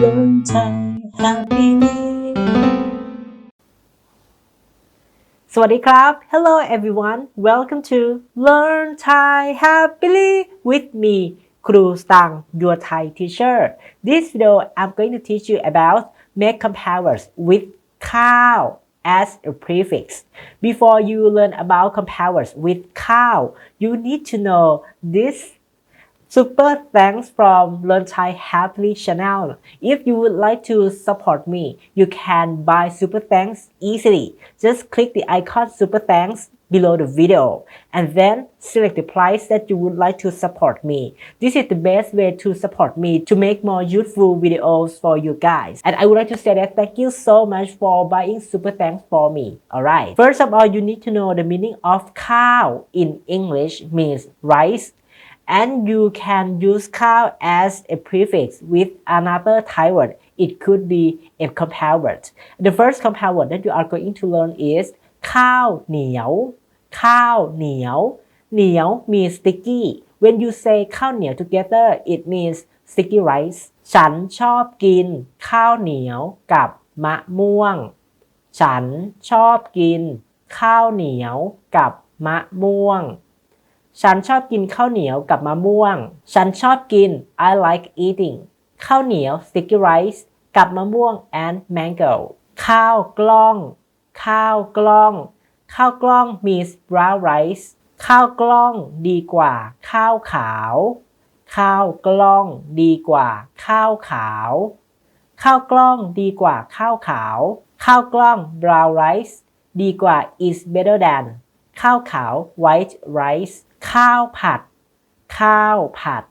Learn Thai happily สวัสดีครับ Hello everyone Welcome to Learn Thai happily with me ครูสตัง your Thai teacher This video I'm going to teach you about make compares with ข้าว as a prefix Before you learn about compares with ข้าว you need to know this Super thanks from Learn Thai Happily channel. If you would like to support me, you can buy Super Thanks easily. Just click the icon Super Thanks below the video and then select the price that you would like to support me. This is the best way to support me to make more useful videos for you guys. And I would like to say that thank you so much for buying Super Thanks for me. Alright. First of all, you need to know the meaning of cow in English means rice and you can use cow as a prefix with another Thai word. It could be a compound word. The first compound word that you are going to learn is ข้าวเหนียว ข้าวเหนียว เหนียว means sticky. When you say ข้าวเหนียว together, it means sticky rice. ฉันชอบกิน ข้าวเหนียวกับมะม่วง ฉันชอบกิน ข้าวเหนียวกับมะม่วง ฉันชอบกินข้าวเหนียวกับมะม่วง ฉันชอบกิน I like eating ข้าวเหนียว sticky rice กับมะม่วง and mango ข้าวกล้อง ข้าวกล้อง ข้าวกล้อง means brown rice ข้าวกล้องดีกว่า ข้าวขาว ข้าวกล้องดีกว่า ข้าวขาว ข้าวกล้องดีกว่า ข้าวขาว ข้าวกล้อง brown rice ดีกว่า is better than ข้าวขาว white rice ข้าวผัด ข้าวผัด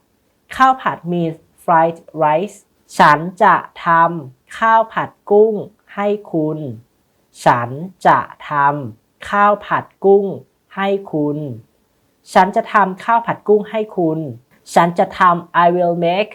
ข้าวผัด means fried rice ฉันจะทำข้าวผัดกุ้งให้คุณ ฉันจะทำข้าวผัดกุ้งให้คุณ ฉันจะทำข้าวผัดกุ้งให้คุณ ฉันจะทำ I will make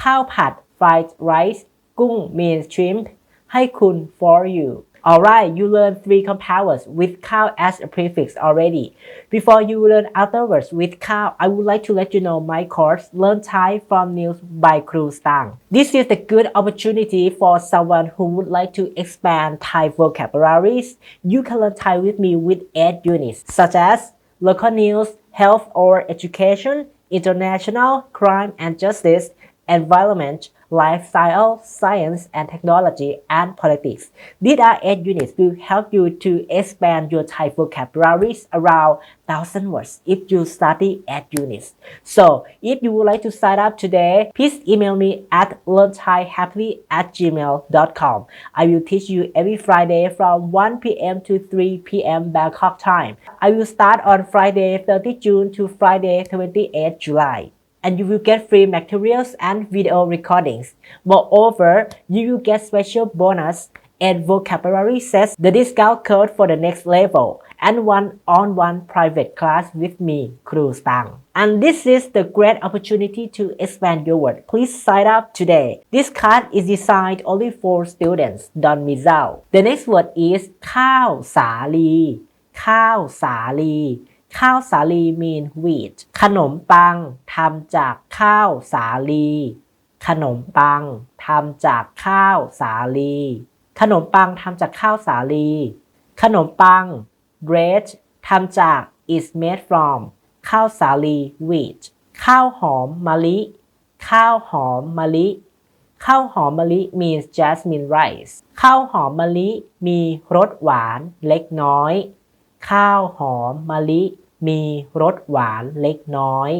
ข้าวผัด fried rice กุ้ง means shrimp ให้คุณ for you Alright, you learn three compounds with cow as a prefix already. Before you learn other words with cow, I would like to let you know my course Learn Thai from News by Kru Stang. This is a good opportunity for someone who would like to expand Thai vocabularies. You can learn Thai with me with 8 units, such as local news, health or education, international, crime and justice, environment, lifestyle, science and technology, and politics. These are eight units will help you to expand your Thai vocabularies around 1000 words if you study eight units. So if you would like to sign up today, please email me at learnthaihappily at gmail.com. I will teach you every Friday from 1 p.m. to 3 p.m. Bangkok time. I will start on Friday 30 June to Friday 28 July and you will get free materials and video recordings. Moreover, you will get special bonus and vocabulary sets, the discount code for the next level, and one-on-one private class with me, Kru Stang. And this is the great opportunity to expand your word. Please sign up today. This card is designed only for students. Don't miss out. The next word is ข้าวสาลี ข้าวสาลี ข้าวสาลี mean wheat ขนมปังทำจากข้าวสาลี ขนมปังทำจากข้าวสาลี ขนมปังทำจากข้าวสาลี ขนมปัง bread ทำจาก is made from ข้าวสาลี wheat ข้าวหอมมะลิ ข้าวหอมมะลิ ข้าวหอมมะลิ means jasmine rice ข้าวหอมมะลิมีรสหวานเล็กน้อย ข้าวหอมมะลิ มีรสหวานเล็กน้อย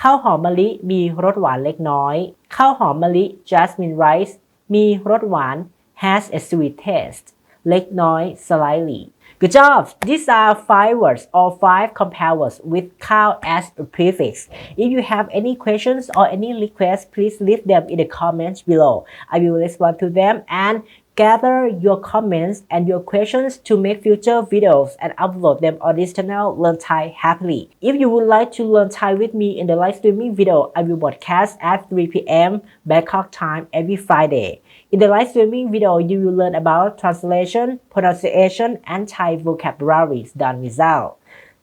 ข้าวหอมมะลิมีรสหวานเล็กน้อยข้าวหอมมะลิ jasmine rice มีรสหวาน has a sweet taste เล็กน้อย slightly Good job! These are five words or five compound words with cow as a prefix. If you have any questions or any requests, please leave them in the comments below. I will respond to them and gather your comments and your questions to make future videos and upload them on this channel Learn Thai Happily. If you would like to learn Thai with me in the live streaming video, I will broadcast at 3 p.m. Bangkok time every Friday. In the live streaming video, you will learn about translation, pronunciation, and Thai vocabularies done without.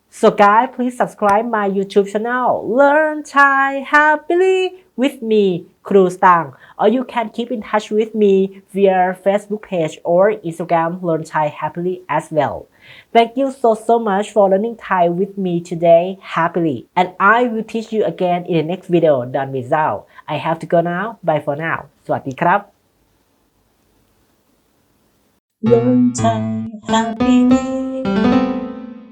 So guys, please subscribe my YouTube channel, Learn Thai Happily with me ครูสตาง or you can keep in touch with me via Facebook page or Instagram Learn Thai Happily as well Thank you so so much for learning Thai with me today happily and I will teach you again in the next video done without I have to go now bye for now สวัสดีครับ Learn Thai happily